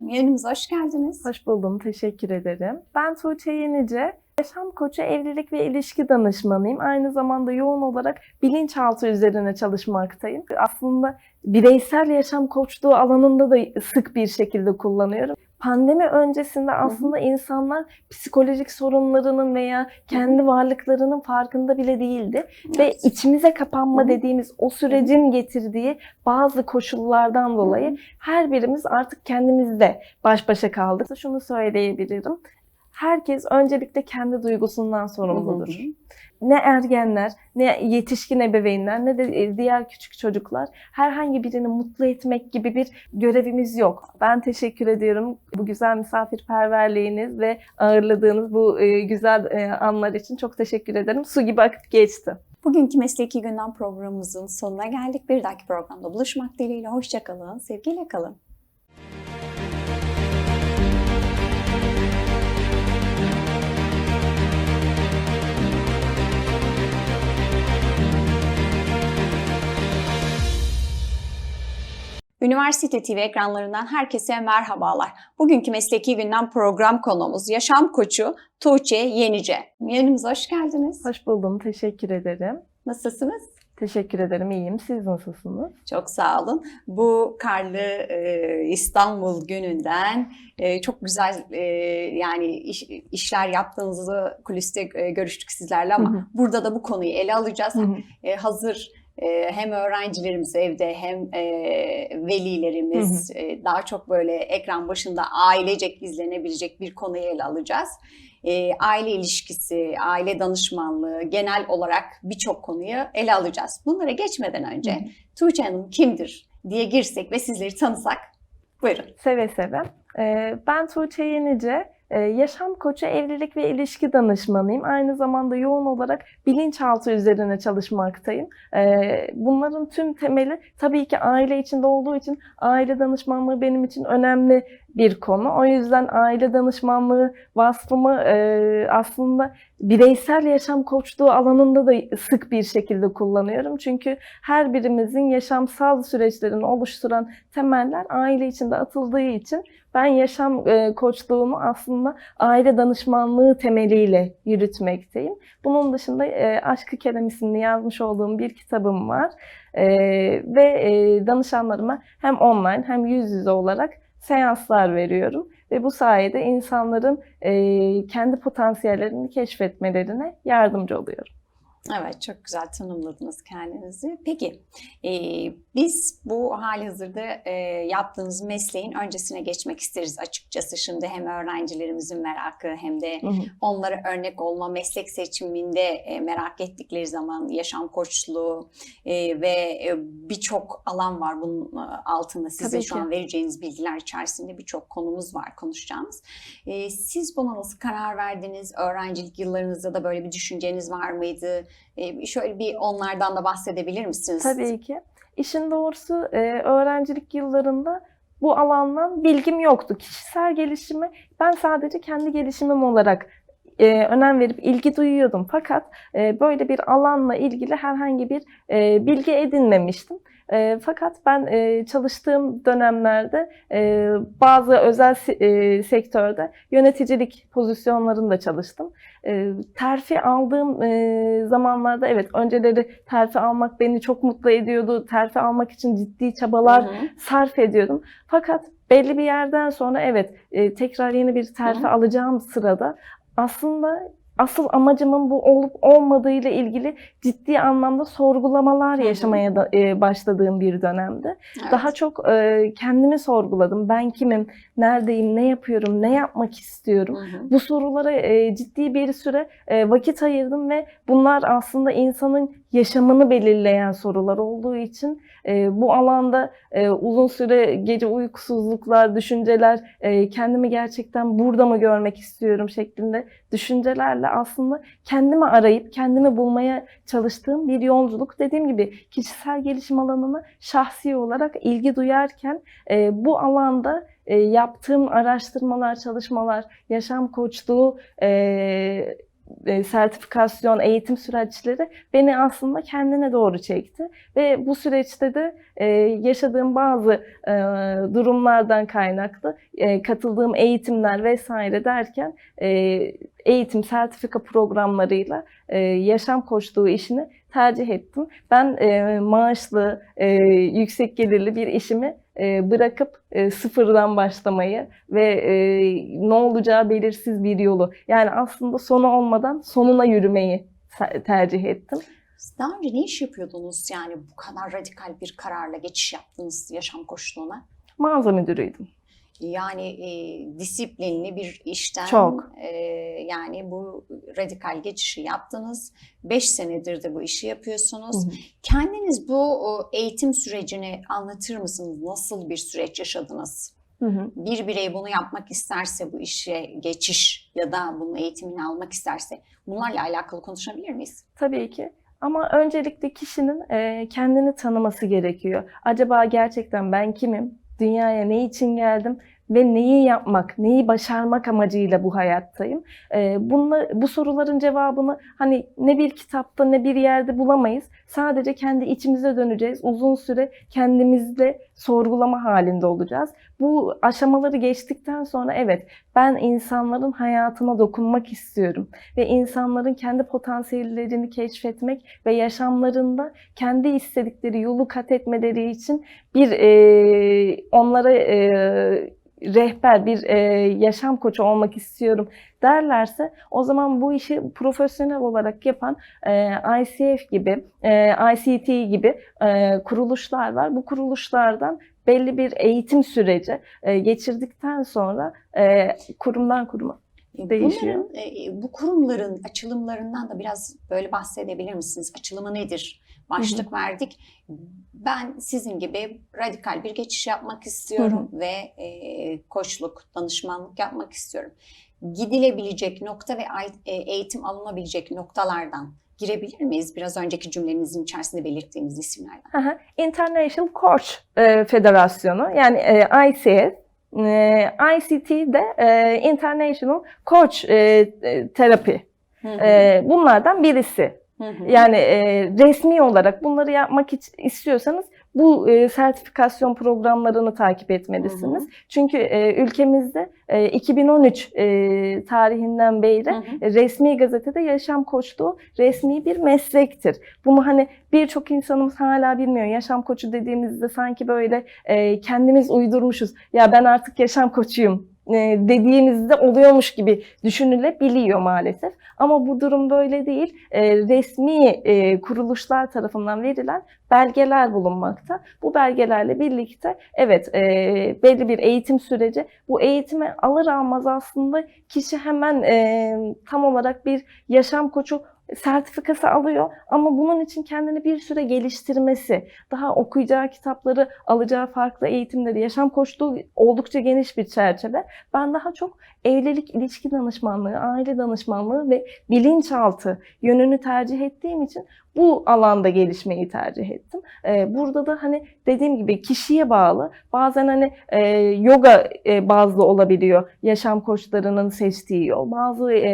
Yayınımıza hoş geldiniz. Hoş buldum, teşekkür ederim. Ben Tuğçe Yenice, yaşam koçu, evlilik ve ilişki danışmanıyım. Aynı zamanda yoğun olarak bilinçaltı üzerine çalışmaktayım. Aslında bireysel yaşam koçluğu alanında da sık bir şekilde kullanıyorum. Pandemi öncesinde aslında insanlar psikolojik sorunlarının veya kendi varlıklarının farkında bile değildi. Ve Evet. içimize kapanma Hı hı. dediğimiz o sürecin getirdiği bazı koşullardan dolayı her birimiz artık kendimizle baş başa kaldık. Şunu söyleyebilirim. Herkes öncelikle kendi duygusundan sorumludur. Hı hı. Ne ergenler, ne yetişkin ebeveynler, ne de e, diğer küçük çocuklar herhangi birini mutlu etmek gibi bir görevimiz yok. Ben teşekkür ediyorum bu güzel misafirperverliğiniz ve ağırladığınız bu e, güzel e, anlar için çok teşekkür ederim. Su gibi akıp geçti. Bugünkü Mesleki Gündem programımızın sonuna geldik. Bir dahaki programda buluşmak dileğiyle. Hoşçakalın, sevgiyle kalın. Üniversite TV ekranlarından herkese merhabalar. Bugünkü Mesleki Gündem program konuğumuz yaşam koçu Tuğçe Yenice. Yayınımıza hoş geldiniz. Hoş buldum, teşekkür ederim. Nasılsınız? Teşekkür ederim, iyiyim. Siz nasılsınız? Çok sağ olun. Bu karlı e, İstanbul gününden e, çok güzel e, yani iş- işler yaptığınızı kuliste e, görüştük sizlerle ama Hı hı. burada da bu konuyu ele alacağız. Hı hı. E, hazır hem öğrencilerimiz evde hem e, velilerimiz e, daha çok böyle ekran başında ailecek izlenebilecek bir konuyu ele alacağız. E, aile ilişkisi, aile danışmanlığı, genel olarak birçok konuyu ele alacağız. Bunlara geçmeden önce Hı hı. Tuğçe Hanım kimdir diye girsek ve sizleri tanısak. Buyurun. Seve seve. Ee, Ben Tuğçe Yenice, yaşam koçu, evlilik ve ilişki danışmanıyım. Aynı zamanda yoğun olarak bilinçaltı üzerine çalışmaktayım. Ee, Bunların tüm temeli tabii ki aile içinde olduğu için aile danışmanlığı benim için önemli bir konu. O yüzden aile danışmanlığı vasfımı e, aslında bireysel yaşam koçluğu alanında da sık bir şekilde kullanıyorum. Çünkü her birimizin yaşamsal süreçlerini oluşturan temeller aile içinde atıldığı için ben yaşam e, koçluğumu aslında aile danışmanlığı temeliyle yürütmekteyim. Bunun dışında e, Aşkı Kerem isimli yazmış olduğum bir kitabım var. E, ve e, danışanlarıma hem online hem yüz yüze olarak seanslar veriyorum. Ve bu sayede insanların e, kendi potansiyellerini keşfetmelerine yardımcı oluyorum. Evet, çok güzel tanımladınız kendinizi. Peki, e, biz bu hali hazırda e, yaptığınız mesleğin öncesine geçmek isteriz açıkçası. Şimdi hem öğrencilerimizin merakı hem de Hı hı. onlara örnek olma, meslek seçiminde e, merak ettikleri zaman yaşam koçluğu e, ve e, birçok alan var bunun e, altında. Size Tabii şu ki. an vereceğiniz bilgiler içerisinde birçok konumuz var konuşacağımız. E, siz buna nasıl karar verdiniz? Öğrencilik yıllarınızda da böyle bir düşünceniz var mıydı? E, şöyle bir onlardan da bahsedebilir misiniz? Tabii ki. İşin doğrusu e, öğrencilik yıllarında bu alandan bilgim yoktu. Kişisel gelişimi ben sadece kendi gelişimim olarak e, önem verip ilgi duyuyordum. Fakat e, böyle bir alanla ilgili herhangi bir e, bilgi edinmemiştim. E, fakat ben e, çalıştığım dönemlerde e, bazı özel e, sektörde yöneticilik pozisyonlarında çalıştım. E, terfi aldığım e, zamanlarda evet önceleri terfi almak beni çok mutlu ediyordu. Terfi almak için ciddi çabalar Hı hı. sarf ediyordum. Fakat belli bir yerden sonra evet e, tekrar yeni bir terfi Hı hı. alacağım sırada aslında asıl amacımın bu olup olmadığı ile ilgili ciddi anlamda sorgulamalar yaşamaya da, e, başladığım bir dönemdi. Evet. Daha çok e, kendimi sorguladım. Ben kimim, neredeyim, ne yapıyorum, ne yapmak istiyorum. Hı hı. Bu sorulara e, ciddi bir süre e, vakit ayırdım ve bunlar aslında insanın yaşamını belirleyen sorular olduğu için e, bu alanda e, uzun süre gece uykusuzluklar, düşünceler, e, kendimi gerçekten burada mı görmek istiyorum şeklinde düşüncelerle aslında kendimi arayıp kendimi bulmaya çalıştığım bir yolculuk. Dediğim gibi kişisel gelişim alanına şahsi olarak ilgi duyarken e, bu alanda e, yaptığım araştırmalar, çalışmalar, yaşam koçluğu e, e, sertifikasyon, eğitim süreçleri beni aslında kendine doğru çekti. Ve bu süreçte de e, yaşadığım bazı e, durumlardan kaynaklı e, katıldığım eğitimler vesaire derken e, eğitim, sertifika programlarıyla e, yaşam koçluğu işini tercih ettim. Ben e, maaşlı, e, yüksek gelirli bir işimi e, bırakıp e, sıfırdan başlamayı ve e, ne olacağı belirsiz bir yolu yani aslında sonu olmadan sonuna yürümeyi te- tercih ettim. Daha önce ne iş yapıyordunuz yani bu kadar radikal bir kararla geçiş yaptınız yaşam koçluğuna? Mağaza müdürüydüm. Yani e, disiplinli bir işten Çok. e, yani bu radikal geçişi yaptınız. 5 senedir de bu işi yapıyorsunuz. Kendiniz bu eğitim sürecini anlatır mısınız? Nasıl bir süreç yaşadınız? Hı hı. Bir birey bunu yapmak isterse bu işe geçiş ya da bunun eğitimini almak isterse bunlarla alakalı konuşabilir miyiz? Tabii ki. Ama öncelikle kişinin kendini tanıması gerekiyor. Acaba gerçekten ben kimim? Dünyaya ne için geldim? Ve neyi yapmak, neyi başarmak amacıyla bu hayattayım? E, bunla, bu soruların cevabını hani ne bir kitapta ne bir yerde bulamayız. Sadece kendi içimize döneceğiz. Uzun süre kendimizle sorgulama halinde olacağız. Bu aşamaları geçtikten sonra evet ben insanların hayatına dokunmak istiyorum ve insanların kendi potansiyellerini keşfetmek ve yaşamlarında kendi istedikleri yolu kat etmeleri için bir e, onlara e, rehber, bir e, yaşam koçu olmak istiyorum derlerse o zaman bu işi profesyonel olarak yapan e, ICF gibi, e, ICT gibi e, kuruluşlar var. Bu kuruluşlardan belli bir eğitim süreci e, geçirdikten sonra e, kurumdan kuruma Değişiyor. Bunların, e, bu kurumların açılımlarından da biraz böyle bahsedebilir misiniz? Açılımı nedir? Başlık verdik. Ben sizin gibi radikal bir geçiş yapmak istiyorum ve e, koçluk, danışmanlık yapmak istiyorum. Gidilebilecek nokta ve e, eğitim alınabilecek noktalardan girebilir miyiz? Biraz önceki cümlenizin içerisinde belirttiğimiz isimlerden. Aha, International Coach e, Federasyonu yani e, ICF, e, ICT de e, International Coach e, e, Terapi. Hı hı. E, bunlardan birisi. Hı hı. Yani e, resmi olarak bunları yapmak istiyorsanız bu e, sertifikasyon programlarını takip etmelisiniz. Çünkü e, ülkemizde e, 2013 e, tarihinden beri Hı hı. resmi gazetede yaşam koçluğu resmi bir meslektir. Bunu hani birçok insanımız hala bilmiyor. Yaşam koçu dediğimizde sanki böyle e, kendimiz uydurmuşuz. Ya ben artık yaşam koçuyum dediğimizde oluyormuş gibi düşünülebiliyor maalesef. Ama bu durum böyle değil. E, resmi e, kuruluşlar tarafından verilen belgeler bulunmakta. Bu belgelerle birlikte evet e, belli bir eğitim süreci. Bu eğitimi alır almaz aslında kişi hemen e, tam olarak bir yaşam koçu sertifikası alıyor ama bunun için kendini bir süre geliştirmesi, daha okuyacağı kitapları, alacağı farklı eğitimleri, yaşam koçluğu oldukça geniş bir çerçeve. Ben daha çok evlilik, ilişki danışmanlığı, aile danışmanlığı ve bilinçaltı yönünü tercih ettiğim için bu alanda gelişmeyi tercih ettim. Ee, burada da hani dediğim gibi kişiye bağlı. Bazen hani e, yoga e, bazlı olabiliyor yaşam koçlarının seçtiği yol. Bazı e,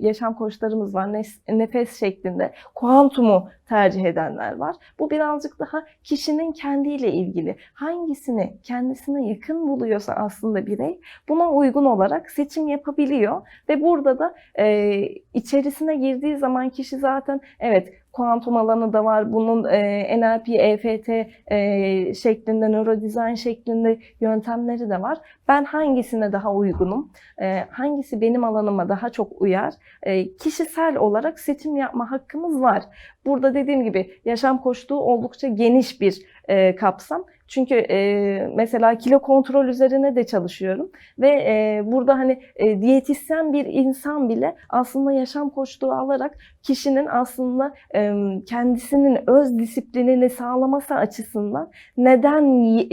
yaşam koçlarımız var nefes şeklinde. Kuantumu tercih edenler var. Bu birazcık daha kişinin kendiyle ilgili. Hangisini kendisine yakın buluyorsa aslında birey buna uygun olarak seçim yapabiliyor ve burada da e, içerisine girdiği zaman kişi zaten evet kuantum alanı da var. Bunun e, NLP, EFT e, şeklinde, nörodizайн şeklinde yöntemleri de var. Ben hangisine daha uygunum? E, hangisi benim alanıma daha çok uyar? E, kişisel olarak seçim yapma hakkımız var. Burada dediğim gibi yaşam koçluğu oldukça geniş bir e, kapsam. Çünkü e, mesela kilo kontrol üzerine de çalışıyorum ve e, burada hani e, diyetisyen bir insan bile aslında yaşam koçluğu alarak kişinin aslında e, kendisinin öz disiplinini sağlaması açısından neden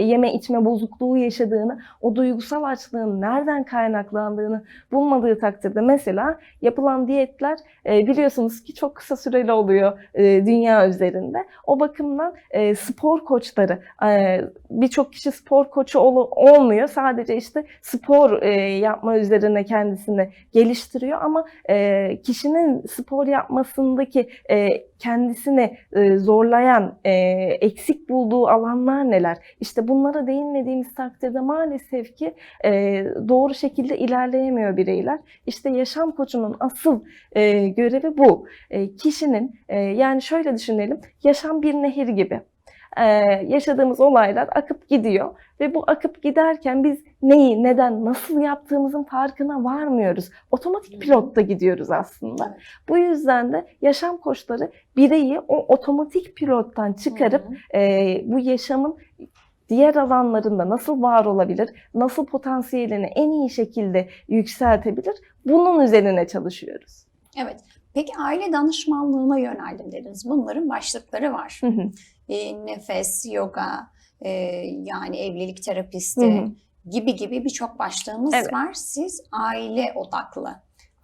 yeme içme bozukluğu yaşadığını, o duygusal duygusal açlığın nereden kaynaklandığını bulmadığı takdirde mesela yapılan diyetler e, biliyorsunuz ki çok kısa süreli oluyor e, dünya üzerinde. O bakımdan e, spor koçları birçok kişi spor koçu ol- olmuyor. Sadece işte spor yapma üzerine kendisini geliştiriyor ama kişinin spor yapmasındaki kendisini zorlayan, eksik bulduğu alanlar neler? İşte bunlara değinmediğimiz takdirde maalesef ki e, doğru şekilde ilerleyemiyor bireyler. İşte yaşam koçunun asıl e, görevi bu. E, kişinin e, yani şöyle düşünelim, yaşam bir nehir gibi. E, yaşadığımız olaylar akıp gidiyor ve bu akıp giderken biz neyi, neden, nasıl yaptığımızın farkına varmıyoruz. Otomatik pilotta gidiyoruz aslında. Bu yüzden de yaşam koçları bireyi o otomatik pilottan çıkarıp e, bu yaşamın diğer alanlarında nasıl var olabilir, nasıl potansiyelini en iyi şekilde yükseltebilir, bunun üzerine çalışıyoruz. Evet. Peki aile danışmanlığına yöneldim dediniz. Bunların başlıkları var. Hı hı, E, nefes, yoga, e, yani evlilik hı terapisti hı. gibi gibi birçok başlığımız Evet. var. Siz aile odaklı,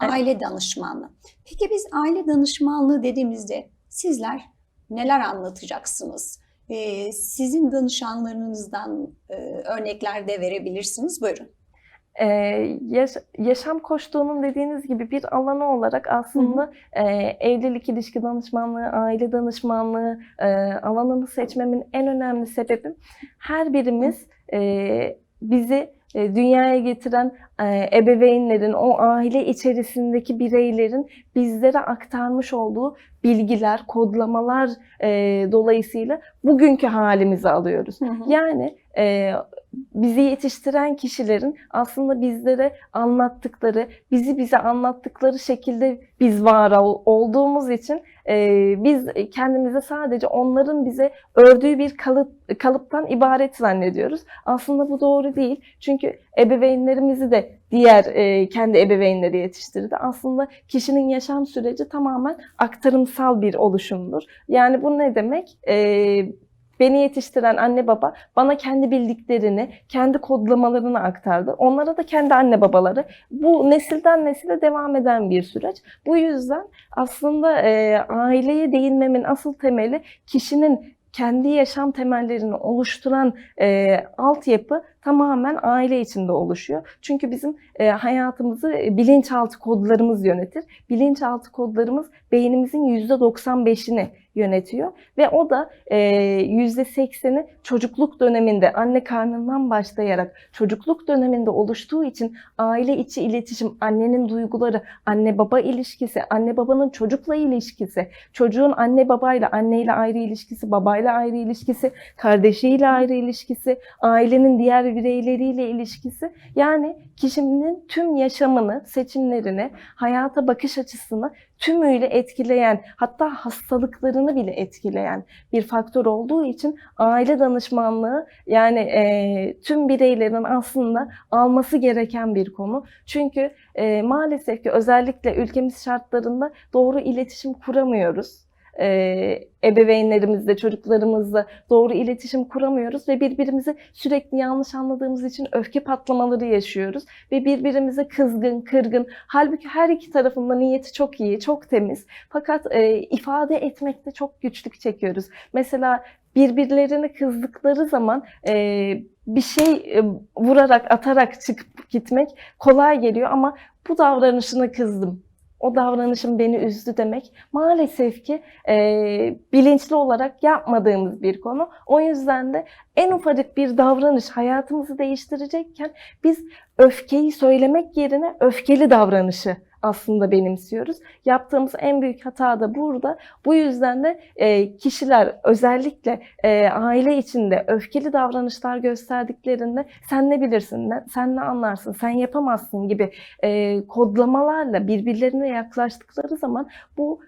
Evet. aile danışmanlığı. Peki biz aile danışmanlığı dediğimizde sizler neler anlatacaksınız? E, sizin danışanlarınızdan e, örnekler de verebilirsiniz. Buyurun. Ee, yaş- yaşam koçluğunun dediğiniz gibi bir alanı olarak aslında e, evlilik ilişki danışmanlığı, aile danışmanlığı e, alanını seçmemin en önemli sebebi her birimiz e, bizi e, dünyaya getiren ebeveynlerin, o aile içerisindeki bireylerin bizlere aktarmış olduğu bilgiler, kodlamalar e, dolayısıyla bugünkü halimizi alıyoruz. Yani e, bizi yetiştiren kişilerin aslında bizlere anlattıkları, bizi bize anlattıkları şekilde biz var ol- olduğumuz için e, biz kendimize sadece onların bize ördüğü bir kalıp, kalıptan ibaret zannediyoruz. Aslında bu doğru değil. Çünkü ebeveynlerimizi de diğer e, kendi ebeveynleri yetiştirdi. Aslında kişinin yaşam süreci tamamen aktarımsal bir oluşumdur. Yani bu ne demek? E, beni yetiştiren anne baba bana kendi bildiklerini, kendi kodlamalarını aktardı. Onlara da kendi anne babaları. Bu nesilden nesile devam eden bir süreç. Bu yüzden aslında e, aileye değinmemin asıl temeli kişinin kendi yaşam temellerini oluşturan e, altyapı tamamen aile içinde oluşuyor. Çünkü bizim e, hayatımızı e, bilinçaltı kodlarımız yönetir. Bilinçaltı kodlarımız beynimizin %95'ini yönetiyor ve o da e, %80'i çocukluk döneminde anne karnından başlayarak çocukluk döneminde oluştuğu için aile içi iletişim, annenin duyguları, anne baba ilişkisi, anne babanın çocukla ilişkisi, çocuğun anne babayla, anneyle ayrı ilişkisi, babayla ayrı ilişkisi, kardeşiyle ayrı ilişkisi, ailenin diğer bireyleriyle ilişkisi. Yani kişinin tüm yaşamını, seçimlerini, hayata bakış açısını tümüyle etkileyen, hatta hastalıklarını bile etkileyen bir faktör olduğu için aile danışmanlığı yani e, tüm bireylerin aslında alması gereken bir konu. Çünkü e, maalesef ki özellikle ülkemiz şartlarında doğru iletişim kuramıyoruz. E, ebeveynlerimizle, çocuklarımızla doğru iletişim kuramıyoruz ve birbirimizi sürekli yanlış anladığımız için öfke patlamaları yaşıyoruz ve birbirimize kızgın, kırgın. Halbuki her iki tarafında niyeti çok iyi, çok temiz. Fakat e, ifade etmekte çok güçlük çekiyoruz. Mesela birbirlerini kızdıkları zaman e, bir şey e, vurarak, atarak çıkıp gitmek kolay geliyor ama bu davranışına kızdım. O davranışım beni üzdü demek maalesef ki e, bilinçli olarak yapmadığımız bir konu. O yüzden de en ufacık bir davranış hayatımızı değiştirecekken biz öfkeyi söylemek yerine öfkeli davranışı aslında benimsiyoruz. Yaptığımız en büyük hata da burada. Bu yüzden de e, kişiler özellikle e, aile içinde öfkeli davranışlar gösterdiklerinde sen ne bilirsin, sen ne anlarsın, sen yapamazsın gibi e, kodlamalarla birbirlerine yaklaştıkları zaman bu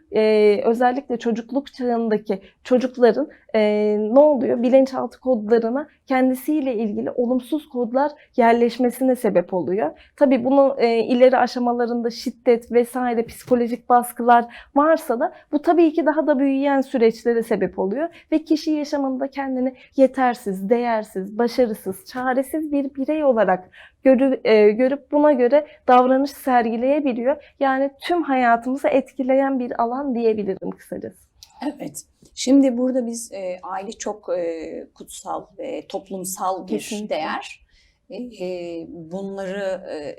özellikle çocukluk çağındaki çocukların e, ne oluyor? Bilinçaltı kodlarına kendisiyle ilgili olumsuz kodlar yerleşmesine sebep oluyor. Tabii bunu e, ileri aşamalarında şiddet vesaire psikolojik baskılar varsa da bu tabii ki daha da büyüyen süreçlere sebep oluyor ve kişi yaşamında kendini yetersiz, değersiz, başarısız, çaresiz bir birey olarak görü- e, görüp buna göre davranış sergileyebiliyor. Yani tüm hayatımızı etkileyen bir alan diyebilirim kısacası. Evet. Şimdi burada biz e, aile çok e, kutsal ve toplumsal bir Kesinlikle. değer. E, e, bunları e,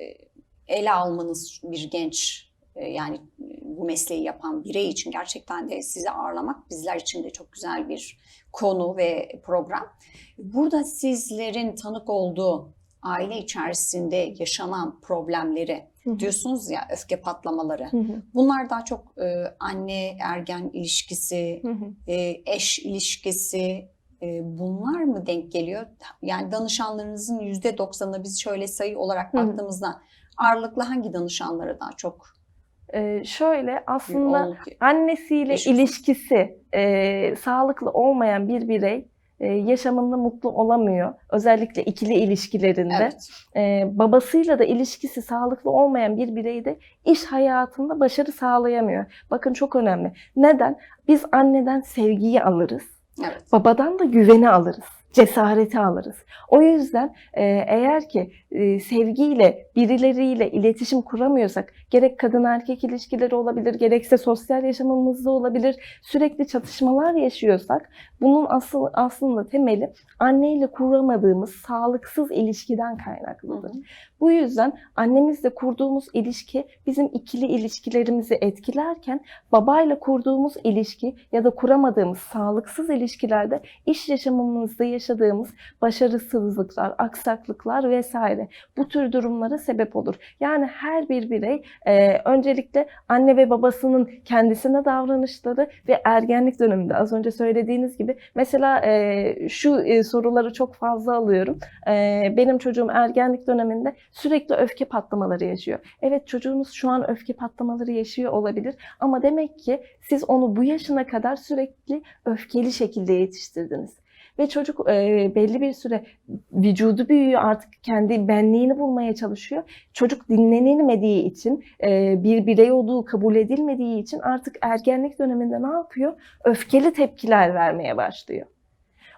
ele almanız bir genç e, yani bu mesleği yapan birey için gerçekten de sizi ağırlamak bizler için de çok güzel bir konu ve program. Burada sizlerin tanık olduğu aile içerisinde yaşanan problemleri Diyorsunuz ya öfke patlamaları. Hı hı, Bunlar daha çok e, anne ergen ilişkisi, hı hı. e, eş ilişkisi e, bunlar mı denk geliyor? Yani danışanlarınızın yüzde doksanına biz şöyle sayı olarak Hı hı. baktığımızda ağırlıklı hangi danışanlara daha çok Ee, şöyle aslında ol- annesiyle ilişkisi e, sağlıklı olmayan bir birey e, yaşamında mutlu olamıyor. Özellikle ikili ilişkilerinde. Evet. E, babasıyla da ilişkisi sağlıklı olmayan bir birey de iş hayatında başarı sağlayamıyor. Bakın çok önemli. Neden? Biz anneden sevgiyi alırız. Evet. Babadan da güveni alırız. Cesareti alırız. O yüzden e, eğer ki e, sevgiyle birileriyle iletişim kuramıyorsak gerek kadın erkek ilişkileri olabilir gerekse sosyal yaşamımızda olabilir sürekli çatışmalar yaşıyorsak bunun asıl aslında temeli anneyle kuramadığımız sağlıksız ilişkiden kaynaklıdır. Bu yüzden annemizle kurduğumuz ilişki bizim ikili ilişkilerimizi etkilerken babayla kurduğumuz ilişki ya da kuramadığımız sağlıksız ilişkilerde iş yaşamımızda yaşadığımız başarısızlıklar, aksaklıklar vesaire bu tür durumlara sebep olur. Yani her bir birey e, öncelikle anne ve babasının kendisine davranışları ve ergenlik döneminde az önce söylediğiniz gibi mesela e, şu e, soruları çok fazla alıyorum. E, benim çocuğum ergenlik döneminde sürekli öfke patlamaları yaşıyor. Evet çocuğunuz şu an öfke patlamaları yaşıyor olabilir ama demek ki siz onu bu yaşına kadar sürekli öfkeli şekilde yetiştirdiniz. Ve çocuk e, belli bir süre vücudu büyüyor artık kendi benliğini bulmaya çalışıyor. Çocuk dinlenilmediği için e, bir birey olduğu kabul edilmediği için artık ergenlik döneminde ne yapıyor? Öfkeli tepkiler vermeye başlıyor.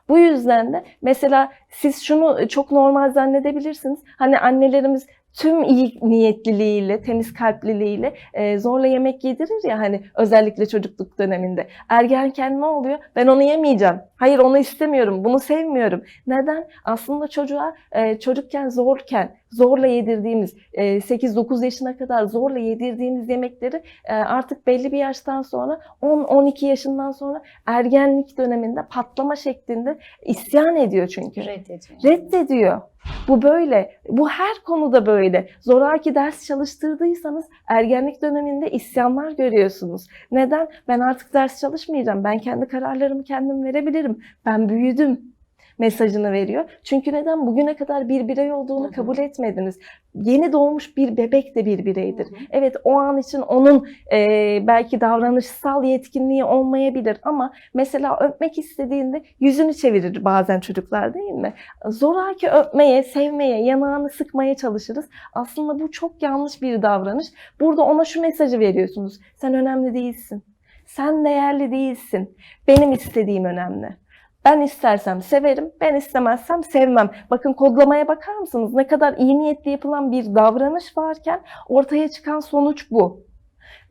Bu yüzden de mesela siz şunu çok normal zannedebilirsiniz. Hani annelerimiz tüm iyi niyetliliğiyle, temiz kalpliliğiyle e, zorla yemek yedirir ya hani özellikle çocukluk döneminde. Ergenken ne oluyor? Ben onu yemeyeceğim. Hayır onu istemiyorum. Bunu sevmiyorum. Neden? Aslında çocuğa e, çocukken zorken zorla yedirdiğimiz e, 8-9 yaşına kadar zorla yedirdiğimiz yemekleri e, artık belli bir yaştan sonra 10-12 yaşından sonra ergenlik döneminde patlama şeklinde isyan ediyor çünkü. Reddediyor. Reddediyor. Bu böyle. Bu her konuda böyle. Zoraki ders çalıştırdıysanız ergenlik döneminde isyanlar görüyorsunuz. Neden? Ben artık ders çalışmayacağım. Ben kendi kararlarımı kendim verebilirim. Ben büyüdüm mesajını veriyor. Çünkü neden? Bugüne kadar bir birey olduğunu kabul etmediniz. Yeni doğmuş bir bebek de bir bireydir. Evet o an için onun e, belki davranışsal yetkinliği olmayabilir ama mesela öpmek istediğinde yüzünü çevirir bazen çocuklar değil mi? Zoraki öpmeye, sevmeye, yanağını sıkmaya çalışırız. Aslında bu çok yanlış bir davranış. Burada ona şu mesajı veriyorsunuz. Sen önemli değilsin. Sen değerli değilsin. Benim istediğim önemli. Ben istersem severim, ben istemezsem sevmem. Bakın kodlamaya bakar mısınız? Ne kadar iyi niyetli yapılan bir davranış varken ortaya çıkan sonuç bu.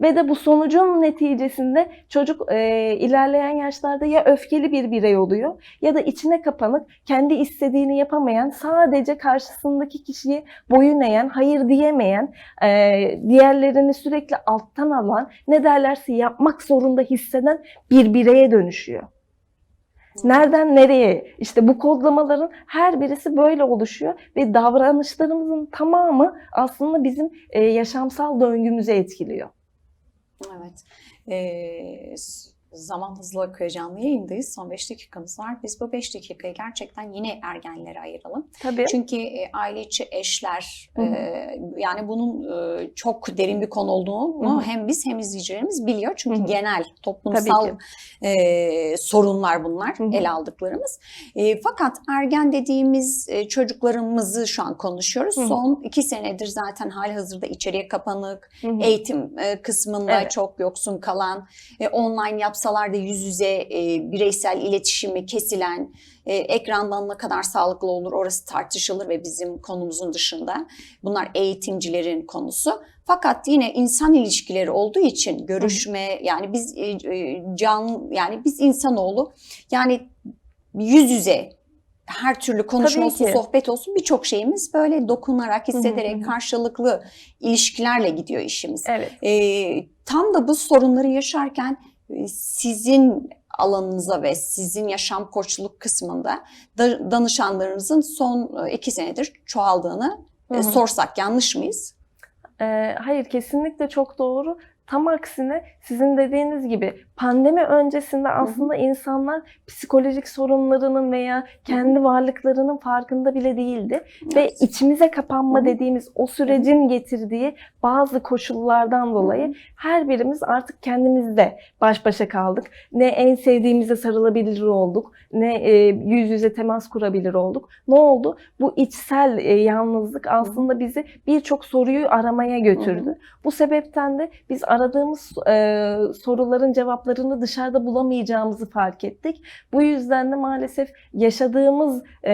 Ve de bu sonucun neticesinde çocuk e, ilerleyen yaşlarda ya öfkeli bir birey oluyor ya da içine kapanık, kendi istediğini yapamayan, sadece karşısındaki kişiyi boyun eğen, hayır diyemeyen, e, diğerlerini sürekli alttan alan, ne derlerse yapmak zorunda hisseden bir bireye dönüşüyor. Nereden nereye? İşte bu kodlamaların her birisi böyle oluşuyor ve davranışlarımızın tamamı aslında bizim e, yaşamsal döngümüzü etkiliyor. Evet. Ee, zaman hızlı akıyor canlı yayındayız. Son 5 dakikamız var. Biz bu 5 dakikayı gerçekten yine ergenlere ayıralım. Tabii. Çünkü e, aile içi eşler Hı hı. e, yani bunun e, çok derin bir konu olduğunu Hı hı. hem biz hem izleyicilerimiz biliyor. Çünkü Hı hı. genel toplumsal e, sorunlar bunlar Hı hı. ele aldıklarımız. E, fakat ergen dediğimiz e, çocuklarımızı şu an konuşuyoruz. Hı hı. Son iki senedir zaten hali hazırda içeriye kapanık, Hı hı. eğitim e, kısmında Evet. çok yoksun kalan, e, online yapsak hastalarda yüz yüze e, bireysel iletişimi kesilen, e, ekrandan ne kadar sağlıklı olur orası tartışılır ve bizim konumuzun dışında. Bunlar eğitimcilerin konusu. Fakat yine insan ilişkileri olduğu için görüşme yani biz e, e, can yani biz insanoğlu yani yüz yüze her türlü konuşma olsun, sohbet olsun birçok şeyimiz böyle dokunarak, hissederek, karşılıklı ilişkilerle gidiyor işimiz. Evet. Ee, tam da bu sorunları yaşarken sizin alanınıza ve sizin yaşam koçluk kısmında da- danışanlarınızın son e, iki senedir çoğaldığını e, Hı hı. sorsak yanlış mıyız? Ee, hayır kesinlikle çok doğru. Tam aksine sizin dediğiniz gibi pandemi öncesinde aslında insanlar psikolojik sorunlarının veya kendi varlıklarının farkında bile değildi. Ve içimize kapanma Hı hı. dediğimiz o sürecin getirdiği bazı koşullardan dolayı her birimiz artık kendimizde baş başa kaldık. Ne en sevdiğimize sarılabilir olduk, ne e, yüz yüze temas kurabilir olduk. Ne oldu? Bu içsel e, yalnızlık aslında bizi birçok soruyu aramaya götürdü. Bu sebepten de biz aradığımız e, soruların cevaplarını dışarıda bulamayacağımızı fark ettik. Bu yüzden de maalesef yaşadığımız e,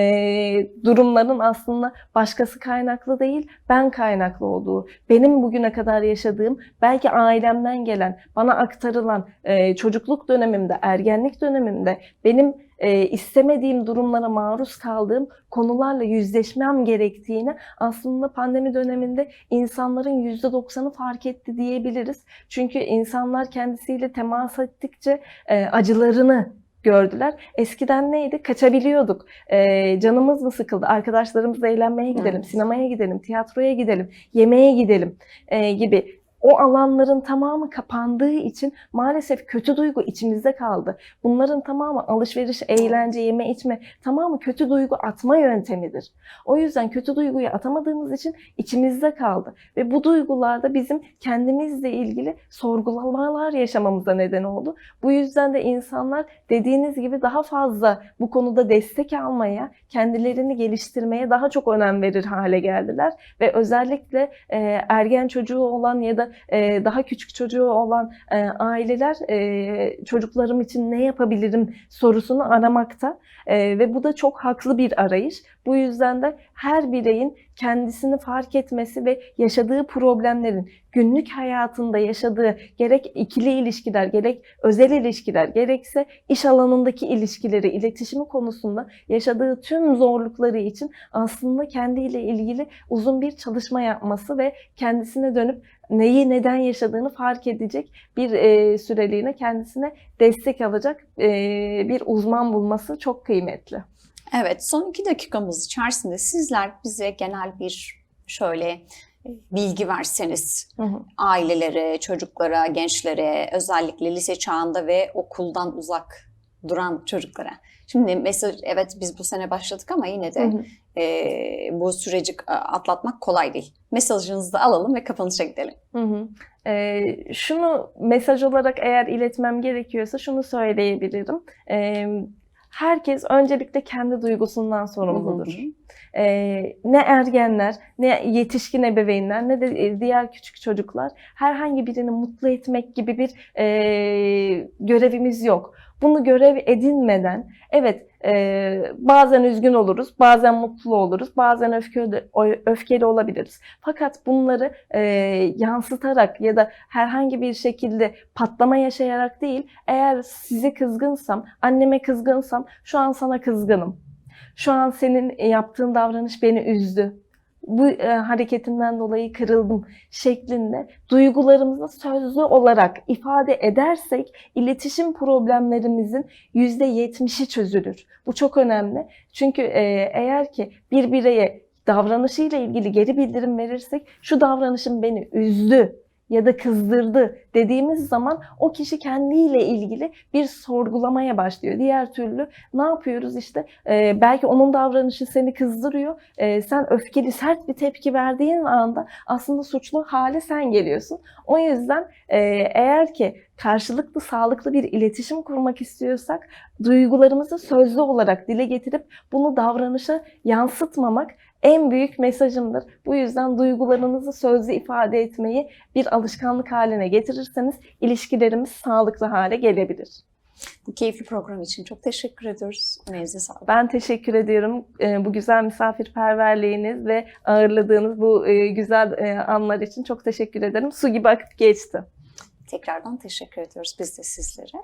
durumların aslında başkası kaynaklı değil, ben kaynaklı olduğu, benim bugüne kadar yaşadığım, belki ailemden gelen, bana aktarılan e, çocukluk dönemimde, ergenlik dönemimde benim e, istemediğim durumlara maruz kaldığım konularla yüzleşmem gerektiğini aslında pandemi döneminde insanların %90'ı fark etti diyebiliriz. Çünkü insanlar kendisiyle temas ettikçe e, acılarını gördüler. Eskiden neydi? Kaçabiliyorduk. E, canımız mı sıkıldı? Arkadaşlarımızla eğlenmeye gidelim, Evet. sinemaya gidelim, tiyatroya gidelim, yemeğe gidelim e, gibi o alanların tamamı kapandığı için maalesef kötü duygu içimizde kaldı. Bunların tamamı alışveriş, eğlence, yeme içme tamamı kötü duygu atma yöntemidir. O yüzden kötü duyguyu atamadığımız için içimizde kaldı. Ve bu duygularda bizim kendimizle ilgili sorgulamalar yaşamamıza neden oldu. Bu yüzden de insanlar dediğiniz gibi daha fazla bu konuda destek almaya, kendilerini geliştirmeye daha çok önem verir hale geldiler. Ve özellikle e, ergen çocuğu olan ya da e, daha küçük çocuğu olan e, aileler e, çocuklarım için ne yapabilirim sorusunu aramakta. E, ve bu da çok haklı bir arayış. Bu yüzden de her bireyin kendisini fark etmesi ve yaşadığı problemlerin günlük hayatında yaşadığı gerek ikili ilişkiler, gerek özel ilişkiler, gerekse iş alanındaki ilişkileri, iletişimi konusunda yaşadığı tüm zorlukları için aslında kendiyle ilgili uzun bir çalışma yapması ve kendisine dönüp neyi neden yaşadığını fark edecek bir e, süreliğine kendisine destek alacak e, bir uzman bulması çok kıymetli. Evet, son iki dakikamız içerisinde sizler bize genel bir şöyle e, bilgi verseniz Hı hı. ailelere, çocuklara, gençlere, özellikle lise çağında ve okuldan uzak duran çocuklara. Şimdi mesaj, evet biz bu sene başladık ama yine de Hı hı. e, bu süreci e, atlatmak kolay değil. Mesajınızı da alalım ve kapanışa gidelim. Hı hı. Ee, şunu mesaj olarak eğer iletmem gerekiyorsa şunu söyleyebilirim. Ee, herkes öncelikle kendi duygusundan sorumludur. Ee, ne ergenler, ne yetişkin ebeveynler, ne de e, diğer küçük çocuklar herhangi birini mutlu etmek gibi bir e, görevimiz yok. Bunu görev edinmeden, evet e, bazen üzgün oluruz, bazen mutlu oluruz, bazen öfkeli, öfkeli olabiliriz. Fakat bunları e, yansıtarak ya da herhangi bir şekilde patlama yaşayarak değil, eğer size kızgınsam, anneme kızgınsam, şu an sana kızgınım. Şu an senin yaptığın davranış beni üzdü. Bu e, hareketinden dolayı kırıldım şeklinde duygularımızı sözlü olarak ifade edersek iletişim problemlerimizin %70'i çözülür. Bu çok önemli. Çünkü e, eğer ki bir bireye davranışıyla ilgili geri bildirim verirsek şu davranışım beni üzdü ya da kızdırdı dediğimiz zaman o kişi kendiyle ilgili bir sorgulamaya başlıyor. Diğer türlü ne yapıyoruz işte e, belki onun davranışı seni kızdırıyor. E, sen öfkeli sert bir tepki verdiğin anda aslında suçlu hale sen geliyorsun. O yüzden e, eğer ki karşılıklı sağlıklı bir iletişim kurmak istiyorsak duygularımızı sözlü olarak dile getirip bunu davranışa yansıtmamak en büyük mesajımdır. Bu yüzden duygularınızı sözlü ifade etmeyi bir alışkanlık haline getirirseniz ilişkilerimiz sağlıklı hale gelebilir. Bu keyifli program için çok teşekkür ediyoruz. Emeğinize sağlık. Ben teşekkür ediyorum e, bu güzel misafirperverliğiniz ve ağırladığınız bu e, güzel e, anlar için çok teşekkür ederim. Su gibi akıp geçti. Tekrardan teşekkür ediyoruz biz de sizlere.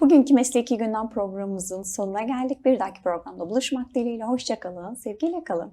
Bugünkü Mesleki Gündem programımızın sonuna geldik. Bir dahaki programda buluşmak dileğiyle. Hoşçakalın, sevgiyle kalın.